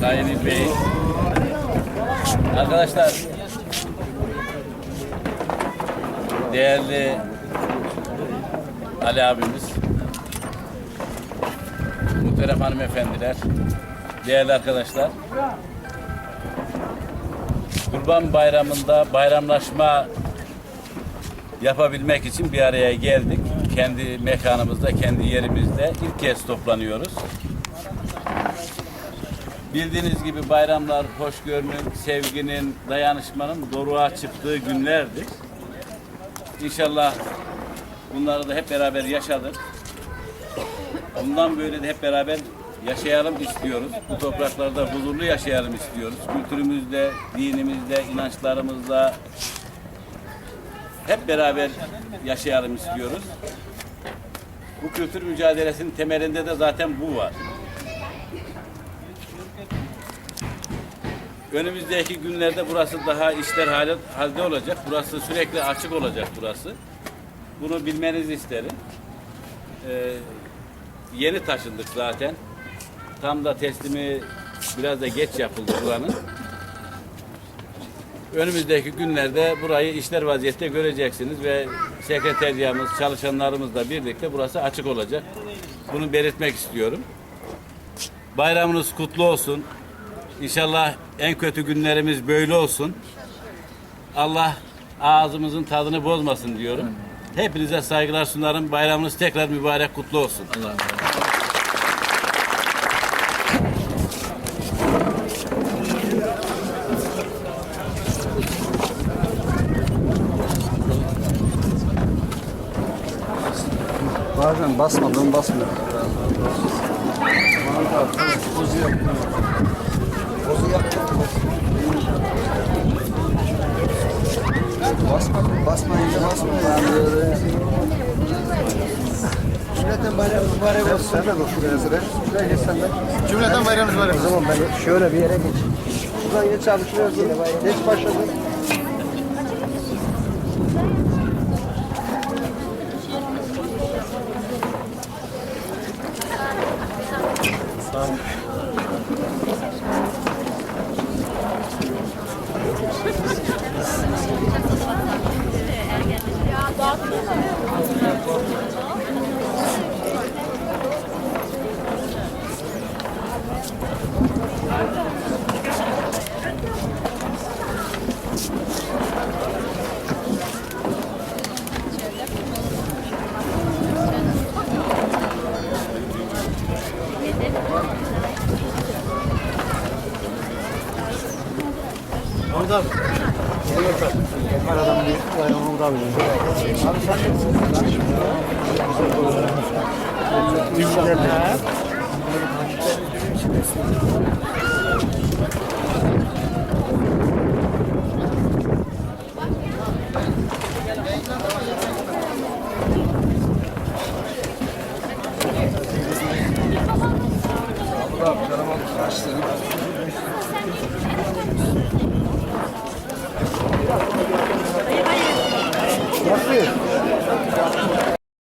Sayın İl Bey. Arkadaşlar değerli Ali abimiz, muhterem hanımefendiler, değerli arkadaşlar. Kurban Bayramı'nda bayramlaşma yapabilmek için bir araya geldik. Kendi mekanımızda, kendi yerimizde ilk kez toplanıyoruz. Bildiğiniz gibi bayramlar hoşgörünün, sevginin, dayanışmanın doruğa çıktığı günlerdir. İnşallah bunları da hep beraber yaşadık. Bundan böyle de hep beraber yaşayalım istiyoruz. Bu topraklarda huzurlu yaşayalım istiyoruz. Kültürümüzde, dinimizde, inançlarımızda hep beraber yaşayalım istiyoruz. Bu kültür mücadelesinin temelinde de zaten bu var. Önümüzdeki günlerde burası daha işler hali, halde olacak. Burası sürekli açık olacak burası. Bunu bilmenizi isterim. Ee, yeni taşındık zaten. Tam da teslimi biraz da geç yapıldı buranın. Önümüzdeki günlerde burayı işler vaziyette göreceksiniz ve sekreteriyamız, çalışanlarımızla birlikte burası açık olacak. Bunu belirtmek istiyorum. Bayramınız kutlu olsun. İnşallah en kötü günlerimiz böyle olsun. Allah ağzımızın tadını bozmasın diyorum. Hepinize saygılar sunarım. Bayramınız tekrar mübarek kutlu olsun. Bazen basmadım basmıyor. Bozu yap. Bozu Cümleten bayram mübarek olsun. Sen de dur şuraya sıra. Şuraya geç sen de. Cümleten bayram mübarek O olsun. zaman ben şöyle bir yere geç. Şuradan geç abi şuraya dur. Geç başladı. Orada abi. Aradan bir bayramı da alayım. Abi sen canım almış kaç sene.